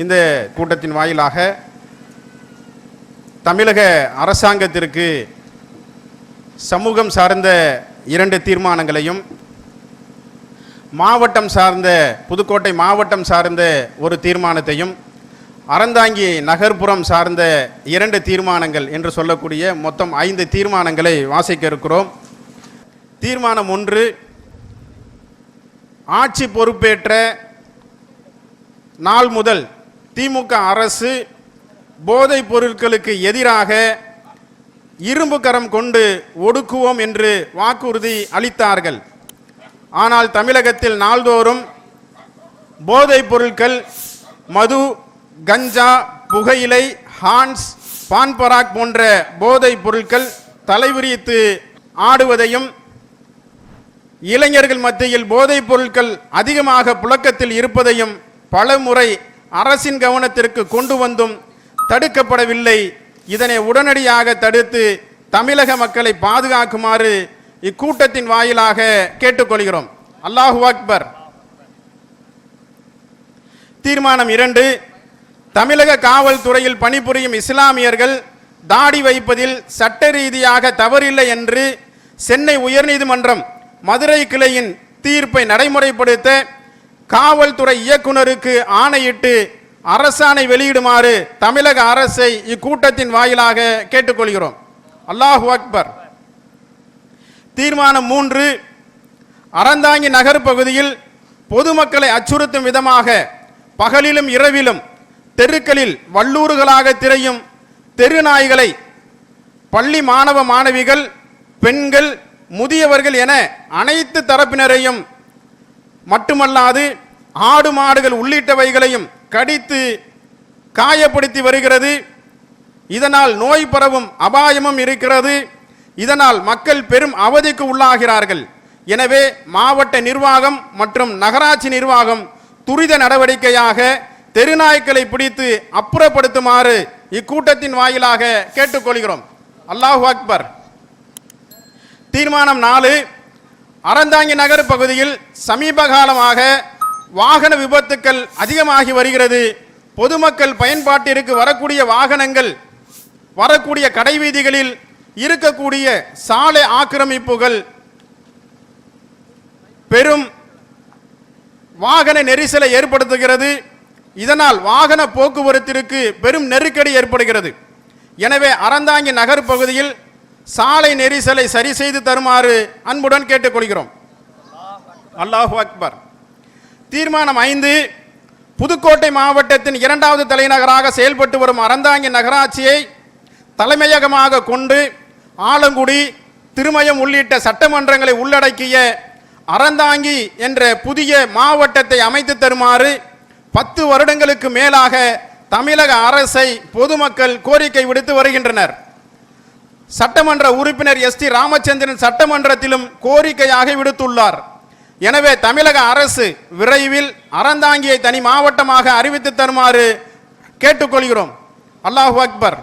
இந்த கூட்டத்தின் வாயிலாக தமிழக அரசாங்கத்திற்கு சமூகம் சார்ந்த இரண்டு தீர்மானங்களையும் மாவட்டம் சார்ந்த புதுக்கோட்டை மாவட்டம் சார்ந்த ஒரு தீர்மானத்தையும் அறந்தாங்கி நகர்ப்புறம் சார்ந்த இரண்டு தீர்மானங்கள் என்று சொல்லக்கூடிய மொத்தம் ஐந்து தீர்மானங்களை வாசிக்க இருக்கிறோம். தீர்மானம் ஒன்று ஆட்சி பொறுப்பேற்ற நாள் முதல் திமுக அரசு போதைப் பொருட்களுக்கு எதிராக இரும்பு கரம் கொண்டு ஒடுக்குவோம் என்று வாக்குறுதி அளித்தார்கள். ஆனால் தமிழகத்தில் நாள்தோறும் போதைப் பொருட்கள் மது கஞ்சா புகையிலை ஹான்ஸ் பான்பராக் போன்ற போதைப் பொருட்கள் தலைவிரித்து ஆடுவதையும் இளைஞர்கள் மத்தியில் போதைப் பொருட்கள் அதிகமாக புழக்கத்தில் இருப்பதையும் பலமுறை அரசின் கவனத்திற்கு கொண்டு வந்தும் தடுக்கப்படவில்லை. இதனை உடனடியாக தடுத்து தமிழக மக்களை பாதுகாக்குமாறு இக்கூட்டத்தின் வாயிலாக கேட்டுக்கொள்கிறோம். அல்லாஹு அக்பர். தீர்மானம் இரண்டு. தமிழக காவல்துறையில் பணிபுரியும் இஸ்லாமியர்கள் தாடி வைப்பதில் சட்ட ரீதியாக தவறில்லை என்று சென்னை உயர்நீதிமன்றம் மதுரை கிளையின் தீர்ப்பை நடைமுறைப்படுத்த காவல்துறை இயக்குனருக்கு ஆணையிட்டு அரசாணை வெளியிடுமாறு தமிழக அரசை இக்கூட்டத்தின் வாயிலாக கேட்டுக்கொள்கிறோம். அல்லாஹு அக்பர். தீர்மானம் மூன்று அறந்தாங்கி நகர் பகுதியில் பொதுமக்களை அச்சுறுத்தும் விதமாக பகலிலும் இரவிலும் தெருக்களில் வல்லூறுகளாக திரையும் தெரு நாய்களை பள்ளி மாணவ மாணவிகள் பெண்கள் முதியவர்கள் என அனைத்து தரப்பினரையும் மட்டுமல்லாது ஆடு மாடுகள் உள்ளிட்டவைகளையும் கடித்து காயப்படுத்தி வருகிறது. இதனால் நோய் பரவும் அபாயமும் இருக்கிறது. இதனால் மக்கள் பெரும் அவதிக்கு உள்ளாகிறார்கள். எனவே மாவட்ட நிர்வாகம் மற்றும் நகராட்சி நிர்வாகம் துரித நடவடிக்கையாக தெருநாய்க்களை பிடித்து அப்புறப்படுத்துமாறு இக்கூட்டத்தின் வாயிலாக கேட்டுக்கொள்கிறோம். அல்லாஹு அக்பர். தீர்மானம் நாலு அறந்தாங்கி நகர் பகுதியில் சமீப காலமாக வாகன விபத்துக்கள் அதிகமாகி வருகிறது. பொதுமக்கள் பயன்பாட்டிற்கு வரக்கூடிய வாகனங்கள் வரக்கூடிய கடைவீதிகளில் இருக்கக்கூடிய சாலை ஆக்கிரமிப்புகள் பெரும் வாகன நெரிசலை ஏற்படுத்துகிறது. இதனால் வாகன போக்குவரத்திற்கு பெரும் நெருக்கடி ஏற்படுகிறது. எனவே அறந்தாங்கி நகர் பகுதியில் சாலை நெரிசலை சரி செய்து தருமாறு அன்புடன் கேட்டுக்கொள்கிறோம். அல்லாஹு அக்பர். தீர்மானம் ஐந்து புதுக்கோட்டை மாவட்டத்தின் இரண்டாவது தலைநகராக செயல்பட்டு வரும் அறந்தாங்கி நகராட்சியை தலைமையகமாக கொண்டு ஆலங்குடி திருமயம் உள்ளிட்ட சட்டமன்றங்களை உள்ளடக்கிய அறந்தாங்கி என்ற புதிய மாவட்டத்தை அமைத்து தருமாறு பத்து வருடங்களுக்கு மேலாக தமிழக அரசை பொதுமக்கள் கோரிக்கை விடுத்து வருகின்றனர். சட்டமன்ற உறுப்பினர் எஸ் டி ராமச்சந்திரன் சட்டமன்றத்திலும் கோரிக்கையாக விடுத்துள்ளார். எனவே தமிழக அரசு விரைவில் அறந்தாங்கியை தனி மாவட்டமாக அறிவித்து தருமாறு கேட்டுக்கொள்கிறோம். அல்லாஹு அக்பர்.